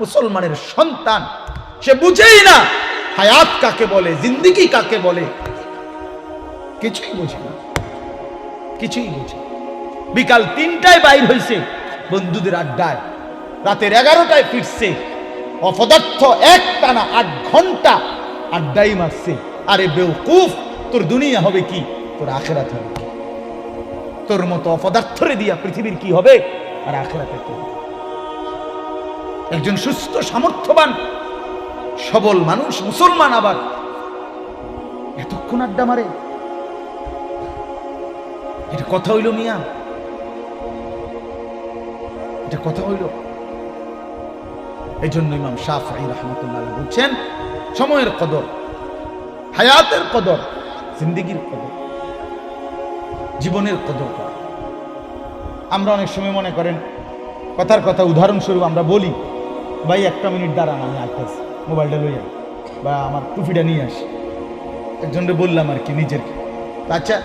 মুসলমানের সন্তান। সে বুঝেই না হায়াত কাকে বলে, জিন্দিগি কাকে বলে। কিছুই বুঝে না। কিছুই বুঝে বিকাল তিনটায় বাইর হয়েছে বন্ধুদের আড্ডায়। রাতের এগারোটায় ফিরছে। অপদার্থ এক টানা আট ঘণ্টা আড্ডাই মারছে। আরে বেউকুফ তোর দুনিয়া হবে কি? তোর আখেরাত হবে কি? তোর মতো অপদার্থরে দিয়া পৃথিবীর কি হবে? আর আখেরাতে কি হবে? একজন সুস্থ, সামর্থ্যবান, সবল মানুষ, মুসলমান আবার। এতক্ষণ আড্ডা মারে। এটা কথা হইল মিয়া। এটা কথা হইল। এই জন্য ইমাম শাফি রহমতুল্লাহ বলছেন, সময়ের কদর, হায়াতের কদর, জিন্দিগির কদর, জীবনের কদর করা। আমরা অনেক সময় মনে করেন, কথার কথা উদাহরণস্বরূপ আমরা বলি ভাই একটা মিনিট দাঁড়ান আমি আসতেছি মোবাইলটা লইয়া। বা আমার টুপিটা নিয়ে আসি। একজনকে বললাম আর কি নিজের। আচ্ছা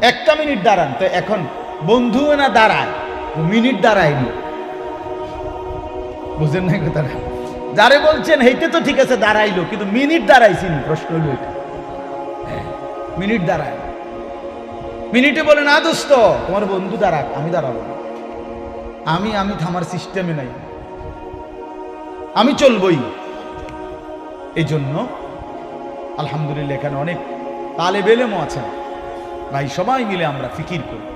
একটা মিনিট দাঁড়ান তো এখন। বন্ধু না দাঁড়ায় মিনিট দাঁড়ায়নি। বুঝেন না কথাটা? যারে বলছেন হেইতে তো ঠিক আছে দাঁড়াইলো কিন্তু মিনিট দাঁড়াইছিনি প্রশ্ন হইল এটা। হ্যাঁ, মিনিট দাঁড়ায়। মিনিটে বলে না দোস্ত তোমার বন্ধু দাঁড়াক আমি দাঁড়াবো। আমি আমি থামার সিস্টেমে নাই। আমি চলবই। এই জন্য আলহামদুলিল্লাহ এখানে অনেক তালে বেলেমও আছেন। ভাই, সবাই মিলে আমরা ফিকির করি।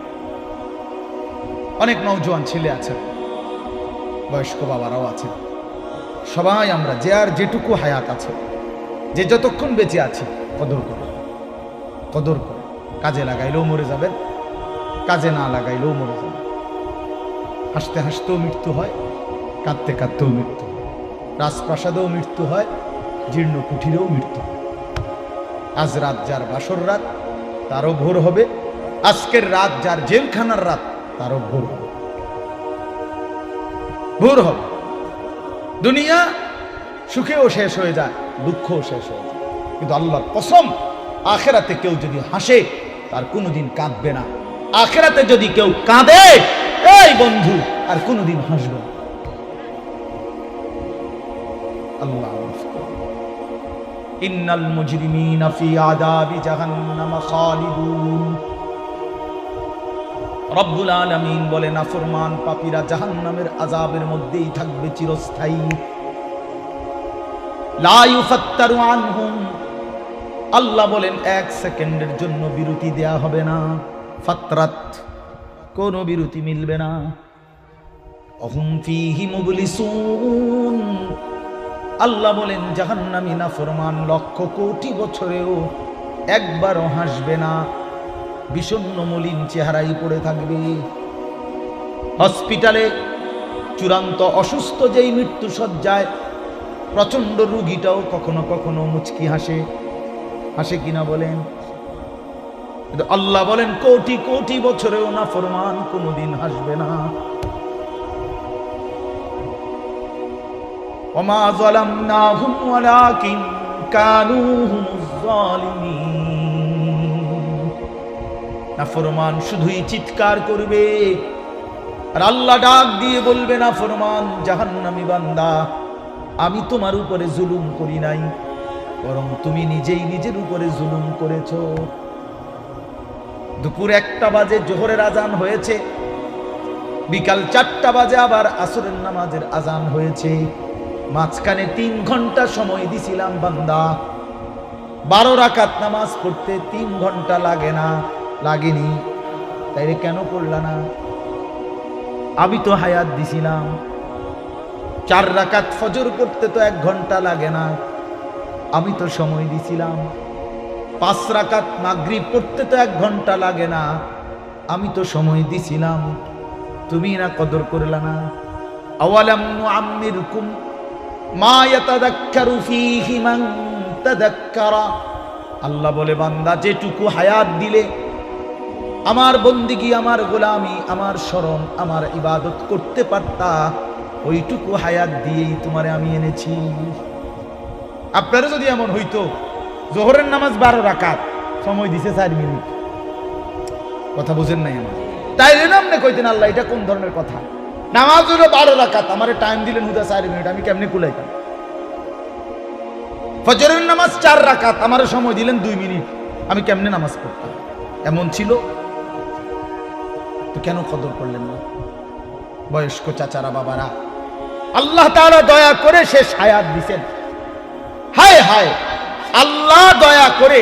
অনেক নৌজওয়ান ছেলে আছেন, বয়স্ক বাবারাও আছেন। সবাই আমরা যে আর যেটুকু হায়াত আছে, যে যতক্ষণ বেঁচে আছে, কদর করে। কদর করে। কাজে লাগাইলেও মরে যাবেন, কাজে না লাগাইলেও মরে যাবেন। হাসতে হাসতেও মৃত্যু হয়, কাঁদতে কাঁদতেও মৃত্যু রাজপ্রাসাদেও মৃত্যু হয় জীর্ণ কুঠিরেও মৃত্যু আজ রাত যার বাসর রাত, তারও ভোর হবে। আজকের রাত যার জেলখানার রাত, তারও ভোর হবে। ভোর হবে। দুনিয়া সুখেও শেষ হয়ে যায়, দুঃখও শেষ হয়ে যায়। কিন্তু আল্লাহর কসম, আখেরাতে কেউ যদি হাসে, তার কোনোদিন কাঁদবে না। আখেরাতে যদি কেউ কাঁদে, এই বন্ধু, আর কোনোদিন হাসবে না। আল্লাহ মুজরিমিনা ফি আদাবি জাহান্নাম খালিদুন। রব্বুল আলামিন বলে পাপীরা জাহান্নামের আযাবের মধ্যেই থাকবে চিরস্থায়ী। লা ইউফাত্তারু আনহুম। আল্লাহ বলেন, এক সেকেন্ডের জন্য বিরতি দেয়া হবে না। ফাতরাত, কোনো বিরতি মিলবে না। অহুম ফিহি মুবলিসুন। আল্লাহ বলেন, জাহান্নামী না ফরমান, লক্ষ কোটি বছরেও একবারও হাসবে না। বিষণ্ণ মলিন চেহারাই পড়ে থাকবে। হসপিটালে চূড়ান্ত অসুস্থ যেই মৃত্যু সজ্জায় প্রচণ্ড রুগীটাও কখনো কখনো মুচকি হাসে। হাসে কিনা বলেন? আল্লাহ বলেন, কোটি কোটি বছরেও না ফরমান, কোনোদিন হাসবে না। وما ظلمناهم ولكن كانوا هم الظالمين নাফরমান শুধুই চিৎকার করবে আর আল্লাহ ডাক দিয়ে বলবে না ফরমান জাহান্নামী বান্দা আমি তোমার উপরে জুলুম করি নাই বরং তুমি নিজেই নিজের উপরে জুলুম করেছ দুপুর একটা বাজে জোহরের আজান হয়েছে বিকাল চারটা বাজে আবার আসরের নামাজের আজান হয়েছে মাঝখানে তিন ঘণ্টা সময় দিছিলাম বান্দা। বারো রাকাত নামাজ পড়তে তিন ঘণ্টা লাগে না, লাগেনি। তাইলে কেন পড়লা না? আমি তো হায়াত দিছিলাম। চার রাকাত ফজর করতে তো এক ঘণ্টা লাগে না। আমি তো সময় দিছিলাম। পাঁচ রাকাত মাগরিব পড়তে তো এক ঘণ্টা লাগে না। আমি তো সময় দিছিলাম। তুমি না কদর করলা না। আওয়ালাম নুআম্মিরকুম আল্লাহ বলে, বান্দা, যেটুকু হায়াত দিলে, আমার বন্দিগি, আমার গোলামি, আমার শরণ আমার ইবাদত করতে পারতা, ওইটুকু হায়াত দিয়েই তোমারে আমি এনেছি। আপনারা যদি এমন হইতো, জোহরের নামাজ বারো রাকাত, সময় দিছে চার মিনিট। কথা বুঝেন নাই আমার। তাই নামনে কইতেন, আল্লাহ, এটা কোন ধরনের কথা? নামাজ হলো বারো রাকাত, আমার টাইম দিলেন হুদা চার মিনিট আমি কেমনে কুলাইতাম? ফজরের নামাজ চার রাকাত, আমার সময় দিলেন দুই মিনিট আমি কেমনে নামাজ পড়তাম? এমন ছিল? তো কেন কদর করলেন না? বয়স্ক চাচারা বাবারা, আল্লাহ তাআলা দয়া করে সে হায়াত দিছেন। হায় হায়, আল্লাহ দয়া করে,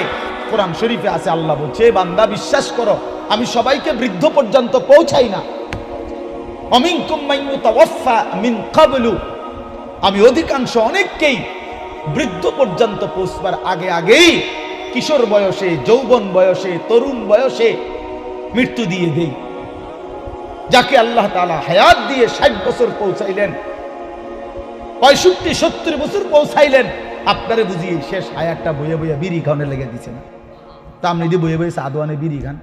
কোরআন শরীফে আছে, আল্লাহ বলছে বান্দা, বিশ্বাস করো, আমি সবাইকে বৃদ্ধ পর্যন্ত পৌঁছাই না। আমি অধিকাংশ অনেককেই বৃদ্ধ পর্যন্ত পৌঁছবার আগে আগেই কিশোর বয়সে, যৌবন বয়সে, তরুণ বয়সে মৃত্যু দিয়ে দেই। যাকে আল্লাহ তাআলা হায়াত দিয়ে ষাট বছর পৌঁছাইলেন, পঁয়ষট্টি, সত্তর বছর পৌঁছাইলেন, আপনারে বুঝিয়ে শেষ হায়াতটা বইয়ে বইয়ে বিড়ি খাওয়ানো লেগে দিছে না। তা আপনি যদি বইয়ে বইয়ে সাদওয়ানে বিড়ি খান।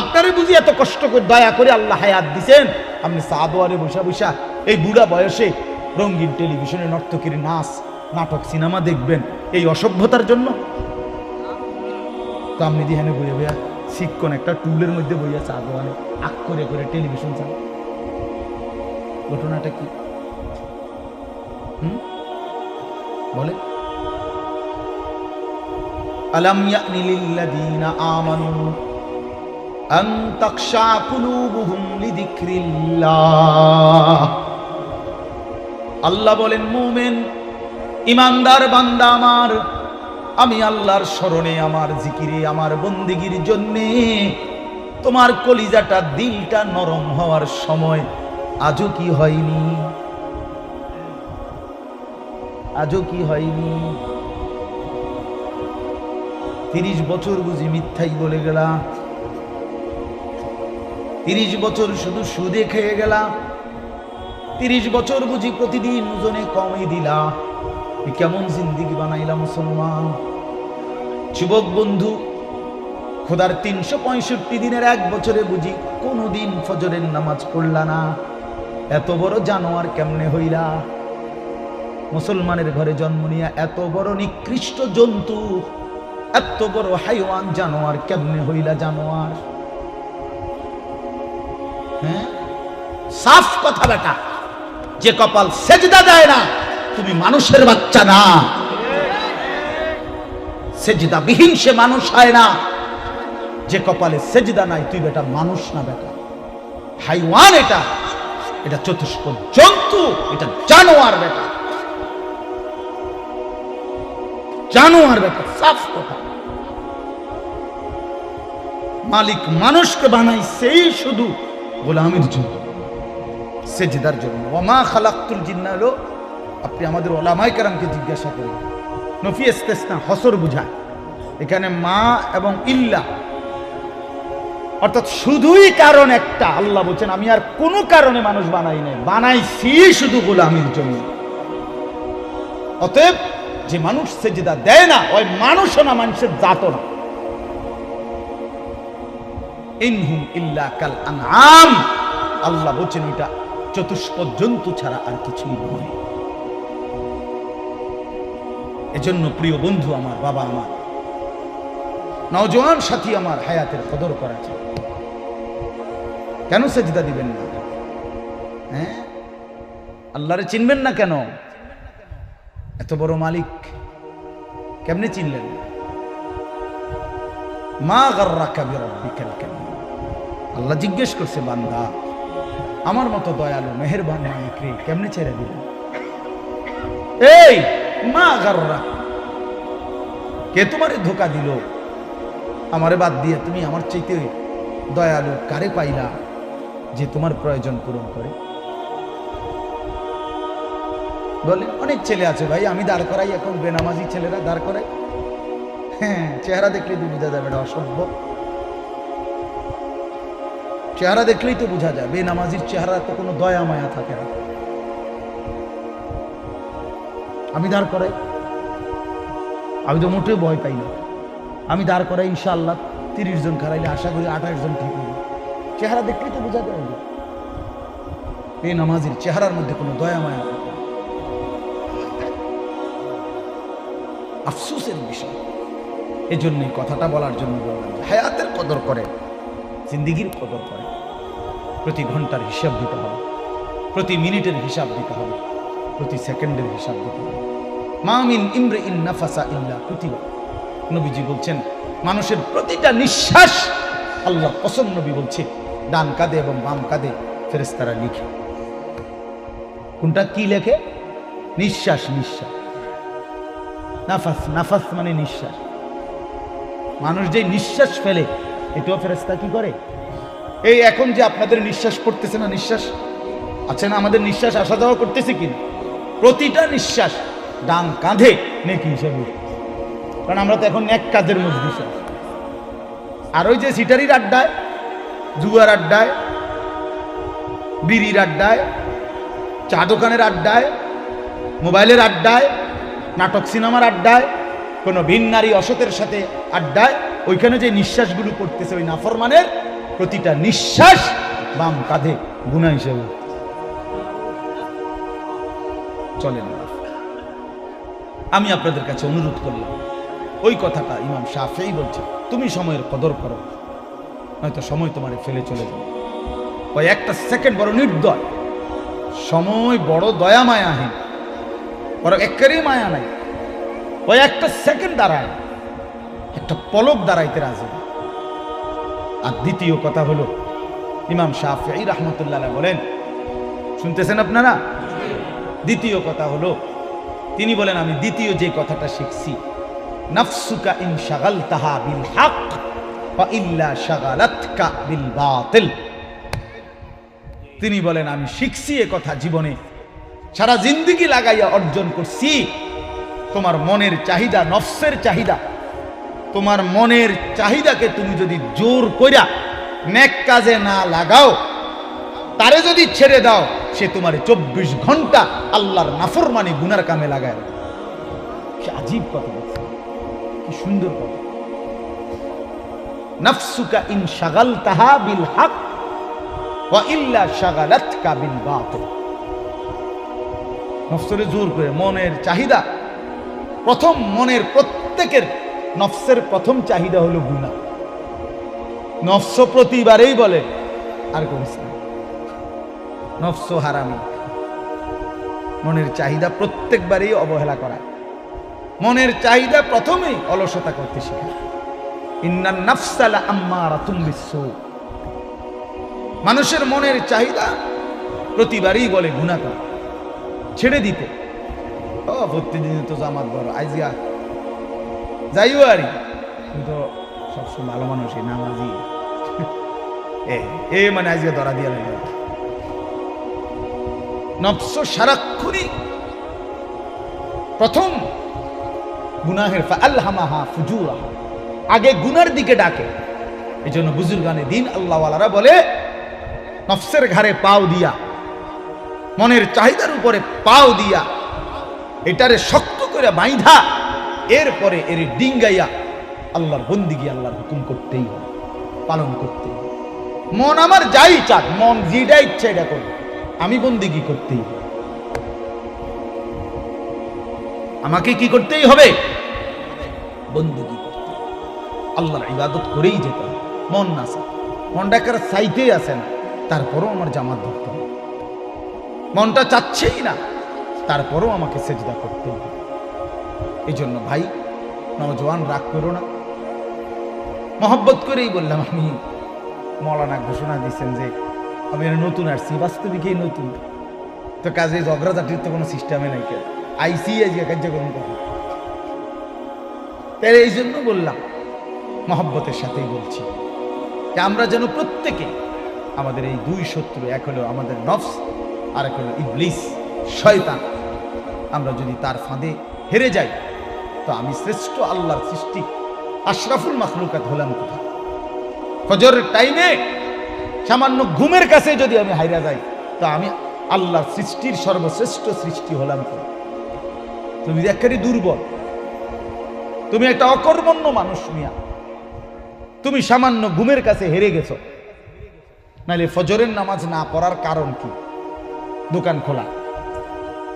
আপনারে বুঝি এত কষ্ট করে দয়া করে আল্লাহ হায়াত দিছেন? আপনি সাদওয়ারে বসা বসা এই বুড়া বয়সে রঙিন টেলিভিশনে নর্তকীর নাচ, নাটক, সিনেমা দেখবেন। এই অসভ্যতার জন্য? তো আপনি দিহানে বইয়ে বইয়া শিক্ষণ একটা টুলের মধ্যে বইয়া সাদওয়ানে আক করে করে টেলিভিশন চান ঘটনাটা কি? বলে আলাম ইয়ানি লিল্লাযীনা আমানু আল্লাহ বলেন, মুমিন, ইমানদার বান্দা আমার, আমি আল্লাহর স্মরণে আমার জিকিরে, আমার বন্দিগির জন্যে তোমার কলিজাটা, দিলটা নরম হওয়ার সময় আজও কি হয়নি? আজও কি হয়নি? তিরিশ বছর বুঝি মিথ্যাই বলে গেলাম। তিরিশ বছর শুধু সুদে খেয়ে গেলাম তিরিশ বছর বুঝি প্রতিদিন ওজনে কমই দিলা। কেমন জিন্দিগি বানাইলা মুসলমান। যুবক বন্ধু, খোদার তিনশো পঁয়ষট্টি দিনের এক বছরে বুঝি কোনোদিন ফজরের নামাজ পড়লা না। এত বড় জানোয়ার কেমনে হইলা? মুসলমানের ঘরে জন্ম নিয়া এত বড় নিকৃষ্ট জন্তু, এত বড় হাইওয়ান জানোয়ার কেমনে হইলা জানোয়ার? সাফ কথা বেটা। যে কপাল সেজদা দেয় না, তুমি মানুষের বাচ্চা না। সেজদা বিহীন সে মানুষ হয় না। যে কপালে সেজদা নাই, তুই বেটা মানুষ না বেটা। হাইওয়ান এটা। এটা চতুষ্প জন্তু, এটা জানোয়ার বেটা। জানোয়ার বেটা, সাফ কথা। মালিক মানুষকে বানাই সেই শুধু গোলামির জন্য। সেজদার জন্য। ওমা খালাক্তুল জিন্না হলো, আপনি আমাদের ওলামাই কারামকে জিজ্ঞাসা করেন। নফি ইস্তেসনা, হসর বুঝায়। এখানে মা এবং ইল্লা। অর্থাৎ শুধুই কারণ একটা, আল্লাহ বলছেন, আমি আর কোনো কারণে মানুষ বানাই নাই। বানাইছি শুধু গোলামির জন্য। অতএব যে মানুষ সেজদা দেয় না, ওই মানুষও না, মানুষের জাত না। আল্লাহ বলছেন, ওইটা চতুষ্প ছাড়া আর কিছুই নয়। এজন্য প্রিয় বন্ধু আমার, বাবা আমার, নওজোয়ান সাথী আমার হায়াতের কদর করা চাই। কেন সেজদা দিবেন না? হ্যাঁ? আল্লাহরে চিনবেন না কেন? এত বড় মালিক কেমনে চিনলেন? মা গার্রাকা বিরাব্বিকাল কারীম। আল্লাহ জিজ্ঞেস করছে, বান্দা, আমার মতো দয়ালু, মেহেরবান মালিক রে কেমনে ছেড়ে দিলেন এই, মা গার্রা, কে তোমারে ধোকা দিল? আমারে বাদ দিয়ে তুমি আমার চাইতে দয়ালু, কারে পাইলা যে তোমার প্রয়োজন পূরণ করে? বলে, অনেক ছেলে আছে ভাই, আমি দাঁড় করাই, এখন বেনামাজি ছেলেরা দাঁড় করাই হ্যাঁ চেহারা তো বোঝা যাবে, এটা অসভ্য। চেহারা দেখলেই তো বোঝা যায়, বেনামাজির চেহারা তো কোনো দয়া, মায়া থাকে না। আমি দাঁড় করাই আমি তো মোটেও ভয় পাই না। আমি দাঁড় করাই ইনশাআল্লাহ তিরিশ জন খারাইলে আশা করি আঠাশ জন ঠিক হবে। চেহারা দেখলেই তো বোঝা যায়। বেনামাজির চেহারার মধ্যে কোনো দয়া, মায়া না। আফসোসের বিষয়। এজন্যই কথাটা বলার জন্য বললাম হায়াতের কদর করেন জিন্দিগির কদর করে। প্রতি ঘণ্টার হিসাব দিতে হবে। প্রতি মিনিটের হিসাব দিতে হবে। প্রতি সেকেন্ডের হিসাব দিতে হবে। মামিন ইমরে ইন নাফাসা ইল্লা কুতিবা। নবীজি বলছেন, মানুষের প্রতিটা নিঃশ্বাস আল্লাহ কসম নবী বলছে, ডান কাঁধে এবং বাম কাঁধে ফেরেস্তারা লিখে। কোনটা কি লেখে? নিঃশ্বাস নিঃশ্বাস। নাফাস নাফাস মানে নিঃশ্বাস। মানুষ যে নিঃশ্বাস ফেলে এটাও ফেরেস্তা কি করে? এই এখন যে আপনাদের নিঃশ্বাস পড়তেছে না নিঃশ্বাস? আছে না আমাদের নিঃশ্বাস আসা যাওয়া করতেছে কিনা প্রতিটা নিঃশ্বাস ডান কাঁধে নেকি হিসেবে। কারণ আমরা তো এখন এক কাজের মধ্যে আর ওই যে সিটারির আড্ডায়, জুয়ার আড্ডায়, বিড়ির আড্ডায়, চা দোকানের আড্ডায়, মোবাইলের আড্ডায়, নাটক সিনেমার আড্ডায়, কোনো ভিন নারী অসতের সাথে আড্ডায় ওইখানে যে নিঃশ্বাসগুলো পড়তেছে, ওই নাফরমানের প্রতিটা নিঃশ্বাস বাম কাঁধে গুণা হিসেবে। চলেন আমি আপনাদের কাছে অনুরোধ করলাম, ওই কথাটা ইমাম শাফেই বলছে, তুমি সময়ের কদর করো, নয়তো সময় তোমারে ফেলে চলে যাবে। ওই একটা সেকেন্ড বড় নির্দয়, সময় বড় দয়া মায়াহীন, বড় একেরই মায়া নাই। ওই একটা সেকেন্ড দাঁড়ায়। একটা পলক দাঁড়াইতে রাজি। আর দ্বিতীয় কথা হলো, ইমাম শাফি রহমতুল্লাহ বলেন, শুনতেছেন আপনারা? দ্বিতীয় কথা হলো, তিনি বলেন, আমি দ্বিতীয় যে কথাটা শিখছি ইন শাগাল তাহা বিল ইল্লা শাগালাতকা বিল বাতিল। তিনি বলেন, আমি শিখছি এ কথা জীবনে, সারা জিন্দিগি লাগাইয়া অর্জন করছি। তোমার মনের চাহিদা, নফসের চাহিদা তোমার মনের চাহিদাকে তুমি যদি জোর কইরা নেক কাজে না লাগাও, তারে যদি ছেড়ে দাও, সে তোমার চব্বিশ ঘণ্টা আল্লাহর নাফর মানে গুনার কামে লাগায় কি আজীব কথা কি সুন্দর কথা। নফসুকা ইন শাগাল তাহা বিল হক ইল্লা শাগালাতকা বিল বাতিল। নফসরে জোর করে মনের চাহিদা, প্রথম মনের প্রত্যেকের নফসের প্রথম চাহিদা হলো গুণা। নফস প্রতিবারেই বলে, আর করিস না। নফস হারামি। মনের চাহিদা প্রত্যেকবারেই অবহেলা করা। মনের চাহিদা প্রথমেই অলসতা করতে শেখা। মানুষের মনের চাহিদা প্রতিবারই বলে, গুণা করা। ছেড়ে দিতে। ও, প্রতিদিন তো জামাত বড়। আইজিয়া যাইও আরি কিন্তু সবসময় ভালো মানুষই নামাজি এ এ মানে আজকে ধরা দিয়ে লাগবে নফস সারাক্ষণই প্রথম গুনাহের আল্লাহামাহা ফুজুরাহা। আগে গুনার দিকে ডাকে। এই জন্য বুজুর্গানে দিন আল্লাহওয়ালারা বলে নফসের ঘাড়ে পাও দিয়া মনের চাহিদার উপরে পাও দিয়া এটারে শক্ত করে বাইধা এরপরে এর ডিঙ্গাইয়া আল্লাহর বন্দিগি আল্লাহর হুকুম করতেই হবে, পালন করতেই হবে। মন আমার যাই চাক, মন যেটা ইচ্ছা এটা করবে আমি বন্দিগি করতেই হবে। আমাকে কি করতেই হবে? বন্দিগি করতে আল্লাহর ইবাদত করেই যেতে হবে। মন না মনটা কার চাইতেই আসে না, তারপরও আমার জামাত ধরতে হবে। মনটা চাচ্ছেই না, তারপরও আমাকে সেজদা করতে হবে। এই জন্য ভাই নজওয়ান রাগ করো না। মহব্বত করেই বললাম আমি, মৌলানা ঘোষণা দিচ্ছেন যে আমি এর নতুন আসছি বাস্তবিকই নতুন। তো কাজে ঝগড়াঝাটির তো কোনো সিস্টেমে নাই কেন? আইসি আজকে কার্যক্রম করে তাই এই জন্য বললাম, মহব্বতের সাথেই বলছি যে আমরা যেন প্রত্যেকে আমাদের এই দুই শত্রু, এক হলো আমাদের নফস আর এক হলো ইবলিস, শয়তান, আমরা যদি তার ফাঁদে হেরে যাই তো আমি শ্রেষ্ঠ আল্লাহর সৃষ্টি, আশরাফুল মাখলুকাত হলাম কোথায়? ফজরের টাইমে সামান্য ঘুমের কাছে যদি আমি হাইরা যাই, তো আমি আল্লাহর সৃষ্টির সর্বশ্রেষ্ঠ সৃষ্টি হলাম কোথায়? তুমি একেবারে দুর্বল, তুমি একটা অকর্মণ্য মানুষ মিয়া। তুমি সামান্য ঘুমের কাছে হেরে গেছো। নাহলে ফজরের নামাজ না পড়ার কারণ কি? দোকান খোলা।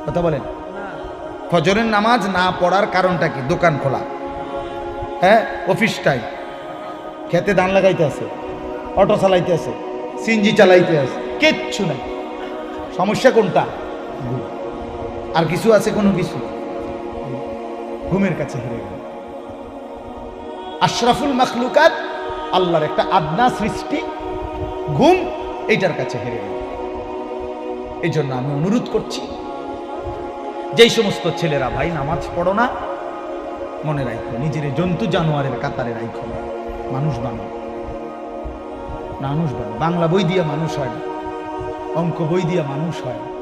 কথা বলেন। ফজরের নামাজ না পড়ার কারণটা কি? দোকান খোলা। হ্যাঁ অফিস টাইম খেতে ধান লাগাইতে আছে, অটো চালাইতে আছে সিনজি চালাইতে আছে, কিচ্ছু নাই। সমস্যা কোনটা? আর কিছু আছে কোনো কিছু? ঘুমের কাছে হেরে গেল। আশরাফুল মখলুকাত আল্লাহর একটা আদনা সৃষ্টি, ঘুম এইটার কাছে হেরে গেল। এই জন্য আমি অনুরোধ করছি যেই সমস্ত ছেলেরা, ভাই, নামাজ পড়ো না। মনে রাখো নিজের জন্তু জানোয়ারের কাতারে রাখো মানুষ বানো। মানুষ বানো। বাংলা বই দিয়া মানুষ হয় না। অঙ্ক বই দিয়া মানুষ হয় না।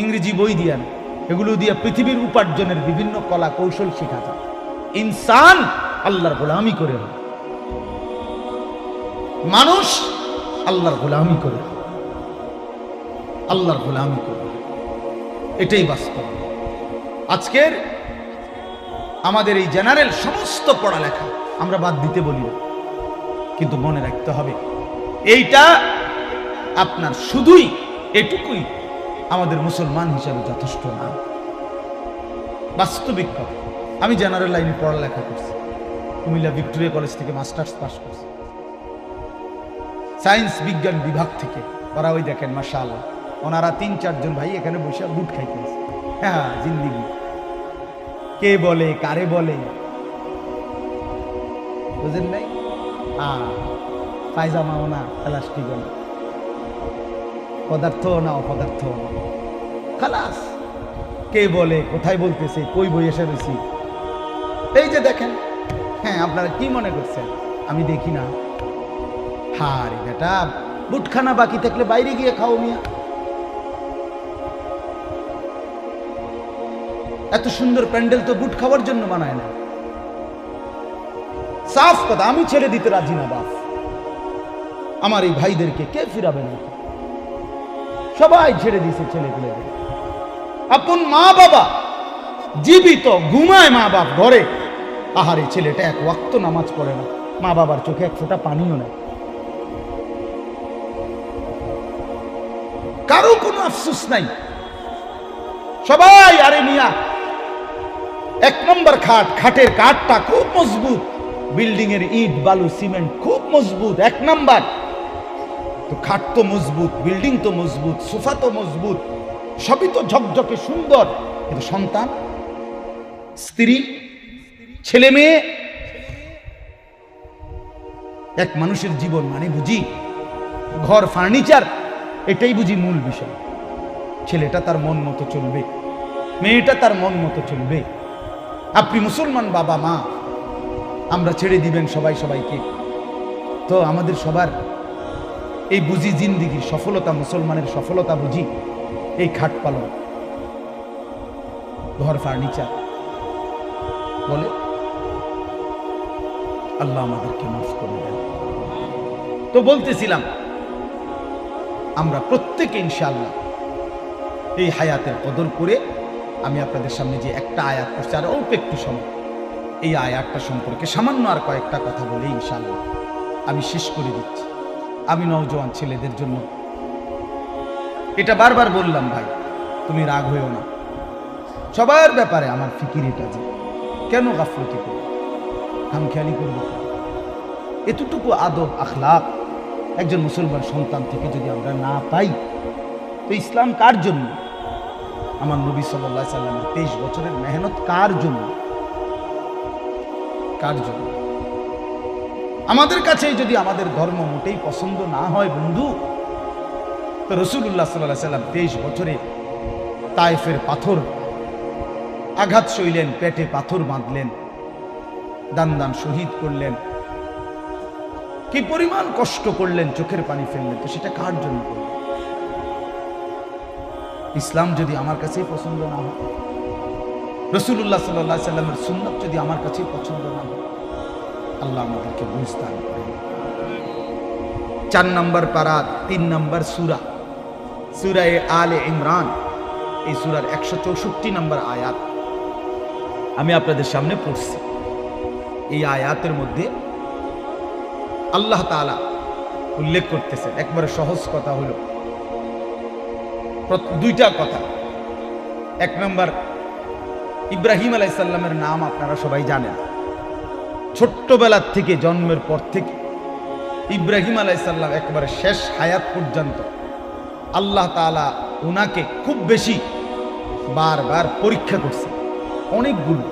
ইংরেজি বই দিয়া না। এগুলো দিয়ে পৃথিবীর উপার্জনের বিভিন্ন কলা কৌশল শেখা যায়। ইনসান আল্লাহর গোলামি করে হয়। মানুষ আল্লাহর গোলামি করে আল্লাহর গোলামি করে। এটাই বাস্তব। আজকের আমাদের এই জেনারেল সমস্ত পড়ালেখা আমরা বাদ দিতে বলি কিন্তু মনে রাখতে হবে, এইটা আপনার শুধুই এটুকুই আমাদের মুসলমান হিসাবে যথেষ্ট না। বাস্তবিক কথা, আমি জেনারেল লাইনে পড়ালেখা করছি। কুমিল্লা ভিক্টোরিয়া কলেজ থেকে মাস্টার্স পাস করছি। সায়েন্স বিজ্ঞান বিভাগ থেকে, ওরা ওই দেখেন মাসা আল্লাহ ওনারা তিন চারজন ভাই এখানে বসে বুট খাইতেছে। হ্যাঁ জিন্দিগি। কে বলে, কারে বলে? বুঝেন নাই? পায়জামাও না প্লাস্টিকও না পদার্থ না অপদার্থ? খালাস। কে বলে, কোথায় বলতেছে, কই বই এসে রয়েছি? এই যে দেখেন হ্যাঁ আপনারা কি মনে করছেন? আমি দেখি না। হারি বেটা, বুটখানা বাকি থাকলে বাইরে গিয়ে খাও মিয়া। এত সুন্দর প্যান্ডেল তো বুট খাওয়ার জন্য বানায় না। সাফ কথা, আমি ছেড়ে দিতে রাজি না, বাপ। আমার এই ভাইদেরকে কে ফিরাবে না? সবাই ছেড়ে দিয়েছে ছেলে পেলে আপন মা বাবা, জীবিত, ঘুমায় মা বাপ ঘরে। আহারে, ছেলেটা এক ওয়াক্ত নামাজ পড়ে না। মা বাবার চোখে এক ফোঁটা পানিও নেয় কারও কোনো আফসোস নাই। সবাই আরে মিয়া এক নম্বর খাট, খাটের কাঠটা খুব মজবুত। বিল্ডিং এর ইট, বালু, সিমেন্ট খুব মজবুত, এক নম্বর। তো খাট তো মজবুত বিল্ডিং তো মজবুত, সোফা তো মজবুত, সবই তো ঝকঝকে সুন্দর। কিন্তু সন্তান, স্ত্রী, ছেলে মেয়ে, এক মানুষের জীবন মানে বুঝি ঘর ফার্নিচার এটাই বুঝি মূল বিষয়। ছেলেটা তার মন মতো চলবে, মেয়েটা তার মন মতো চলবে। আপনি মুসলমান বাবা মা। আমরা ছেড়ে দিবেন সবাই সবাইকে। তো আমাদের সবার এই বুঝি জিন্দিগির সফলতা, মুসলমানের সফলতা বুঝি, এই খাট পালন। ঘর, ফার্নিচার। বলে, আল্লাহ আমাদেরকে মাফ করে দেন। তো বলতেছিলাম, আমরা প্রত্যেকে ইনশাল্লাহ এই হায়াতের কদর করে আমি আপনাদের সামনে যে একটা আয়াত করছি আর অল্প একটু সময়। এই আয়াতটা সম্পর্কে সামান্য আর কয়েকটা কথা বলে ইনশাআল্লাহ আমি শেষ করে দিচ্ছি। আমি নওজোয়ান ছেলেদের জন্য এটা বারবার বললাম, ভাই, তুমি রাগ হয়েও না। সবার ব্যাপারে আমার ফিকির এটা যে, কেন গাফলতি করব খামখেয়ালি করব এতটুকু আদব আখলাপ একজন মুসলমান সন্তান থেকে যদি আমরা না পাই, তো ইসলাম কার জন্য? আমার নবী সাল্লাহ সাল্লামের তেইশ বছরের মেহনত কার জন্য? কার জন্য? আমাদের কাছে যদি আমাদের ধর্ম মোটেই পছন্দ না হয় বন্ধু, তো রসুল্লাহ সাল্লাহ সাল্লাম তেইশ বছরে তায়েফের পাথর, আঘাত সইলেন, পেটে পাথর বাঁধলেন দান দান শহীদ করলেন। কি পরিমাণ কষ্ট করলেন, চোখের পানি ফেললেন, তো সেটা কার জন্য? করলেন ইসলাম যদি আমার কাছে পছন্দ না হয় রসুল্লাহ সাল্লাহ সাল্লামের সুন্নত যদি আমার কাছে পছন্দ না হয়, আল্লাহ আমাদেরকে বুঝতাম চার নম্বর পারা, তিন নম্বর সুরা, সুরায় আলে ইমরান, এই সুরার একশো চৌষট্টি নম্বর আয়াত। আমি আপনাদের সামনে পড়ছি। এই আয়াতের মধ্যে আল্লাহ তাআলা উল্লেখ করতেছেন। একবারে সহজ কথা হলো দুইটা কথা। এক নম্বর, ইব্রাহিম আলাইসাল্লামের নাম আপনারা সবাই জানেন। ছোট্টবেলার থেকে, জন্মের পর থেকে ইব্রাহিম আলাইসাল্লাম একবারে শেষ হায়াত পর্যন্ত আল্লাহ তাআলা ওনাকে খুব বেশি বারবার পরীক্ষা করছে। অনেকগুলো।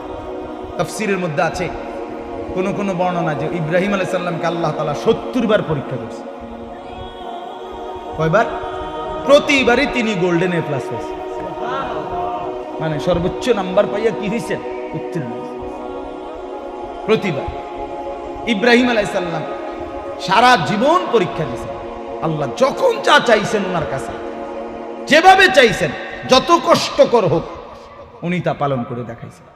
তফসিরের মধ্যে আছে কোনো কোনো বর্ণনা যে ইব্রাহিম আলাইসাল্লামকে আল্লাহ তাআলা সত্তর বার পরীক্ষা করছে। কয়বার? প্রতিবারই তিনি গোল্ডেন এ প্লাস পেয়েছে মানে সর্বোচ্চ নাম্বার পাইয়া কি হয়েছেন উত্তীর্ণ প্রতিবার। ইব্রাহিম আলাইসাল্লাম সারা জীবন পরীক্ষা দিয়েছেন আল্লাহ যখন যা চাইছেন ওনার কাছে, যেভাবে চাইছেন, যত কষ্টকর হোক, উনি তা পালন করে দেখাইছেন।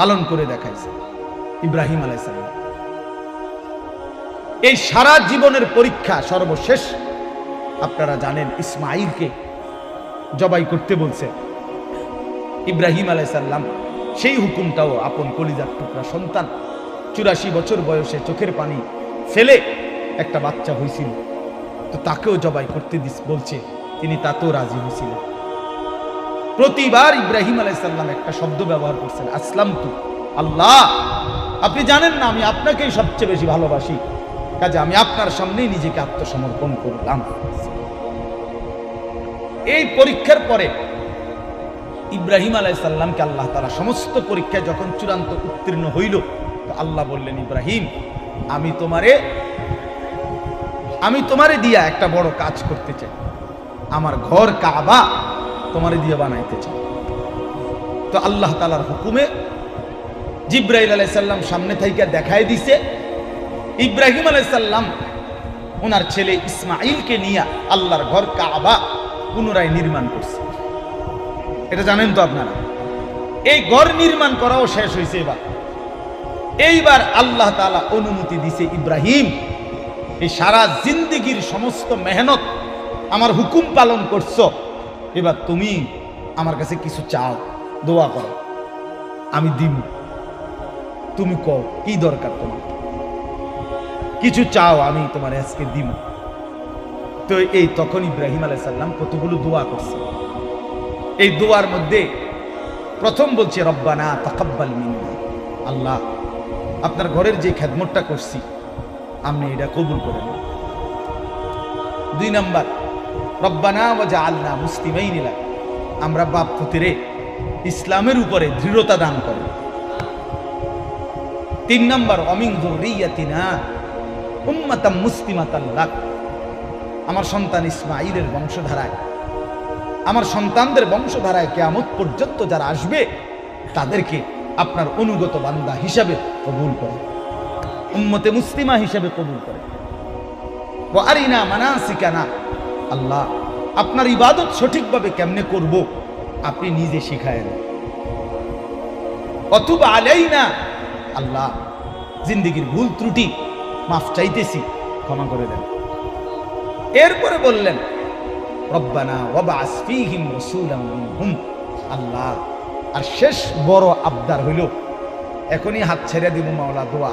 পালন করে দেখাইছেন। ইব্রাহিম আলাইসাল্লাম এই সারা জীবনের পরীক্ষা সর্বশেষ আপনারা জানেন ইসমাইলকে জবাই করতে বলছে। ইব্রাহিম আলাইসাল্লাম, সেই হুকুমটাও আপন কলিজার টুকরা সন্তান। চুরাশি বছর বয়সে চোখের পানি ফেলে একটা বাচ্চা হয়েছিল তো তাকেও জবাই করতে দিস, বলছে, তিনি তাতেও রাজি হয়েছিলেন প্রতিবার ইব্রাহিম আলাইসাল্লাম একটা শব্দ ব্যবহার করছেন আসলাম তু আল্লাহ, আপনি জানেন না আমি আপনাকেই সবচেয়ে বেশি ভালোবাসি। কাজে আমি আপনার সামনেই নিজেকে আত্মসমর্পণ করলাম। এই পরীক্ষার পরে ইব্রাহিম আলাইসাল্লামকে আল্লাহ তারা সমস্ত পরীক্ষায় যখন চূড়ান্ত উত্তীর্ণ হইল, তো আল্লাহ বললেন, ইব্রাহিম, আমি তোমারে আমি তোমারে দিয়া একটা বড় কাজ করতে চাই। আমার ঘর কাবা তোমারে দিয়ে বানাইতে চাই। তো আল্লাহ তালার হুকুমে জিব্রাইল আলাইসাল্লাম সামনে থেকে দেখাই দিছে ইব্রাহিম আলাইসাল্লাম, ওনার ছেলে ইসমাইলকে নিয়ে আল্লাহর ঘর কাবা পুনরায় নির্মাণ করছে। এটা জানেন তো আপনারা? এই ঘর নির্মাণ করাও শেষ হয়েছে এবার। এইবার আল্লাহ তাআলা অনুমতি দিছে ইব্রাহিম, এই সারা জিন্দিগির সমস্ত মেহনত আমার হুকুম পালন করছ, এবার তুমি আমার কাছে কিছু চাও, দোয়া করো। আমি দিব তুমি কও, কি দরকার তোমার? কিছু চাও, আমি তোমার আজকে দিব। তো এই তখন ইব্রাহিম আলাইসাল্লাম কতগুলো দোয়া করছে। এই দোয়ার মধ্যে প্রথম বলছে, রব্বানা তাকাব্বাল মিন্না। আল্লাহ, আপনার ঘরের যে খেদমতটা করছি, আপনি এটা কবুল করে নিন। দুই নাম্বার, রব্বানা ওয়াজা আল্লাহ মুসলিমাই নিলাম আমরা বাপ পুতিরে ইসলামের উপরে দৃঢ়তা দান করে। তিন নাম্বার অমিং জুরিয়াতিনা উম্মাতাম মুসলিমাতাল লাক। আমার সন্তান ইসমাইলের বংশধারায়। আমার সন্তানদের বংশধারায় কেয়ামত পর্যন্ত যারা আসবে, তাদেরকে আপনার অনুগত বান্দা হিসাবে কবুল করে। উম্মতে মুসলিমা হিসাবে কবুল করে। ও আরিনা মানাসিকানা। আল্লাহ, আপনার ইবাদত সঠিকভাবে কেমনে করব, আপনি নিজে শিখায়েন। অথবা আলাই না আল্লাহ, জিন্দিগির ভুল ত্রুটি মাফ চাইতেছি, ক্ষমা করে দেন। এরপরে বললেন আল্লাহ, আর শেষ বড় আবদার হইল, এখনই হাত ছেড়ে দিব মাওলা দোয়া।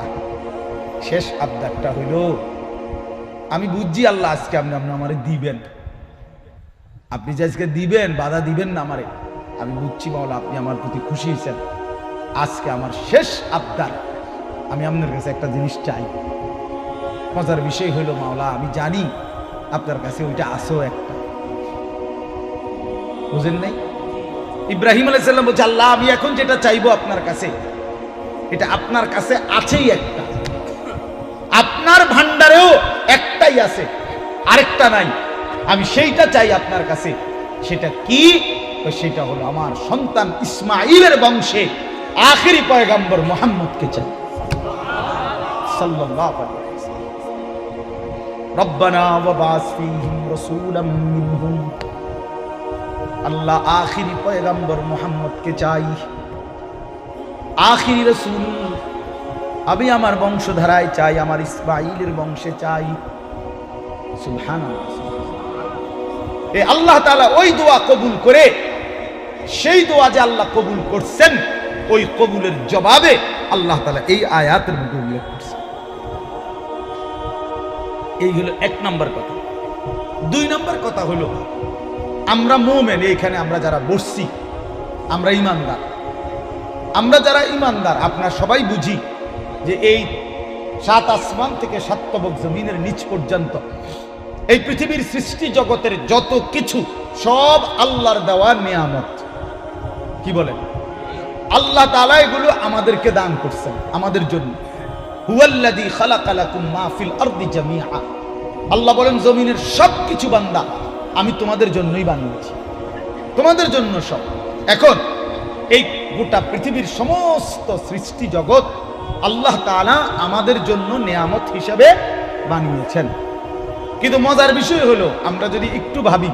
শেষ আবদারটা হইল, আমি বুঝছি আল্লাহ আজকে আপনি আপনি আমারে দিবেন। আপনি যে আজকে দিবেন, বাধা দিবেন না আমারে। আমি বুঝছি মাওলা আপনি আমার প্রতি খুশি হয়েছেন আজকে আমার শেষ আবদার। আমি আপনার কাছে একটা জিনিস চাই। মজার বিষয় হইল, মাওলা, আমি জানি আপনার কাছে ওইটা আসেও একটা। বুঝেন নাই? ইব্রাহিম আলাইসাল্লাম বলছে, আল্লাহ, আমি এখন যেটা চাইব আপনার কাছে, এটা আপনার কাছে আছেই একটা। আপনার ভান্ডারেও একটাই আছে, আরেকটা নাই। আমি সেইটা চাই আপনার কাছে। সেটা কি? সেটা হলো আমার সন্তান ইসমাইলের বংশে, আখেরি পয়গাম্বর মোহাম্মদকে চাই। ওয়াসাল্লাম। রব্বানা ওয়াবাস ফীহিম আল্লাহ আখিরি পয়গাম্বর মোহাম্মদকে চাই। আখিরি রসুল, আমি আমার বংশধারায় চাই, আমার ইসমাইলের বংশে চাই। সুবহান এ আল্লাহ তাআলা ওই দোয়া কবুল করে, সেই দোয়া যে আল্লাহ কবুল করছেন, ওই কবুলের জবাবে আল্লাহ তাআলা এই আয়াতের মধ্যে উল্লেখ করছে এই হলো এক নম্বর কথা। দুই নম্বর কথা হলো, আমরা মোমেন, এইখানে আমরা যারা বসছি, আমরা ইমানদার। আমরা যারা ইমানদার, আপনার সবাই বুঝি যে এই সাত আসমান থেকে সাতবক জমিনের নিচ পর্যন্ত এই পৃথিবীর সৃষ্টি জগতের যত কিছু, সব আল্লাহর দেওয়া নিয়ামত। কি বলেন? আল্লাহ তাআলা এগুলো আমাদেরকে দান করছেন, আমাদের জন্য। হুয়াল্লাযী খালাকালাকুম মা ফিল আরদি জামিআ। আল্লাহ বলেন, জমিনের সব কিছু বান্দা, আমি তোমাদের জন্যই বানিয়েছি। তোমাদের জন্য সব। এখন এই গোটা পৃথিবীর সমস্ত সৃষ্টি জগৎ আল্লাহ তাআলা আমাদের জন্য নিয়ামত হিসাবে বানিয়েছেন। কিন্তু মজার বিষয় হলো, আমরা যদি একটু ভাবি,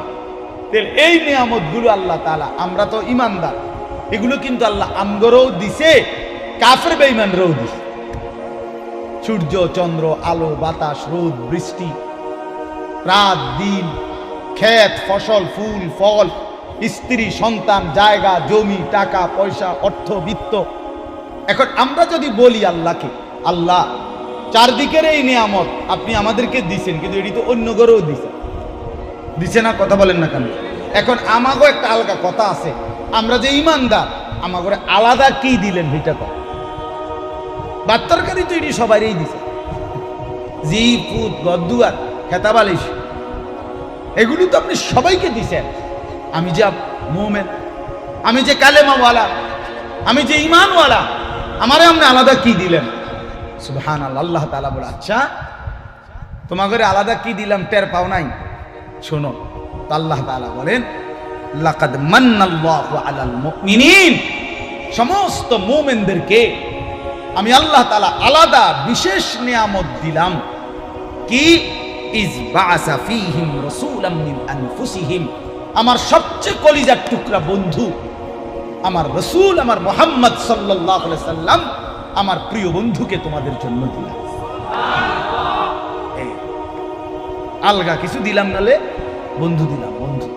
তাহলে এই নিয়ামতগুলো আল্লাহ তাআলা, আমরা তো ইমানদার এগুলো কিন্তু আল্লাহ আমগরও দিছে, কাফের বেঈমানরাও দিছে। সূর্য, চন্দ্র, আলো, বাতাস, রোদ, বৃষ্টি, রাত, দিন, ক্ষেত, ফসল, ফুল, ফল, স্ত্রী, সন্তান, জায়গা, জমি, টাকা, পয়সা, অর্থ, বিত্ত। এখন আমরা যদি বলি আল্লাহকে, আল্লাহ চারদিকের এই নিয়ামত আপনি আমাদেরকে দিছেন, কিন্তু এটি তো অন্য ঘরেও দিছে। দিছে না, কথা বলেন না কেন? এখন আমাগো একটা আলগা কথা আছে। আমরা যে ইমানদার, আমাগরে আলাদা কি দিলেন ভিটা কর বাত্তরকারি তো এটি সবারই দিছে। জি পুত গদ্দুয়ার, খেতাবালিশ, এগুলি তো আপনি সবাইকে দিছেন। আমি যে মোমেন, আমি যে কালেমাওয়ালা, আমি যে ইমানওয়ালা, আমারে আপনি আলাদা কি দিলেন? সুবহান আল্লাহ তাআলা বলে আচ্ছা তোমাকে আলাদা কি দিলাম, টের পাও নাই? শোনো আল্লাহ তাআলা বলেন, লাকাদ মান্নাল্লাহু আলাল মুমিনিন। সমস্ত মুমিনদেরকে আমি আল্লাহ তালা আলাদা বিশেষ নিয়ামত দিলাম। কি? আমার সবচেয়ে কলিজার টুকরা বন্ধু, আমার রসুল আমার মোহাম্মদ সাল্লাম, আমার প্রিয় বন্ধুকে তোমাদের জন্য দিলাম। আলগা কিছু দিলাম নালে বন্ধু দিলাম, বন্ধু।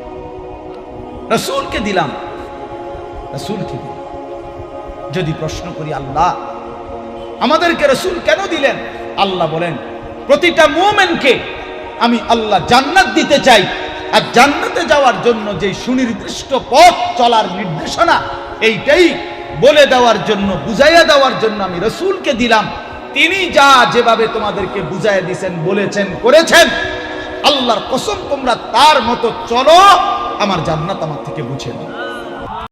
রসুলকে দিলাম রসুলকে দিলাম। যদি প্রশ্ন করি আল্লাহ আমাদেরকে রসুল কেন দিলেন? আল্লাহ বলেন, প্রতিটা মোমেনকে আমি আল্লাহ জান্নাত দিতে চাই। আর জান্নাতে যাওয়ার জন্য যে সুনির্দিষ্ট পথ চলার নির্দেশনা, এইটাই বলে দেওয়ার জন্য, বুঝাইয়া দেওয়ার জন্য আমি রসুলকে দিলাম। তিনি যা যেভাবে তোমাদেরকে বুঝাইয়া দিছেন, বলেছেন, করেছেন, আল্লাহর কসম তোমরা তার মতো চলো, আমার জান্নাত আমার থেকে বুঝে নাও।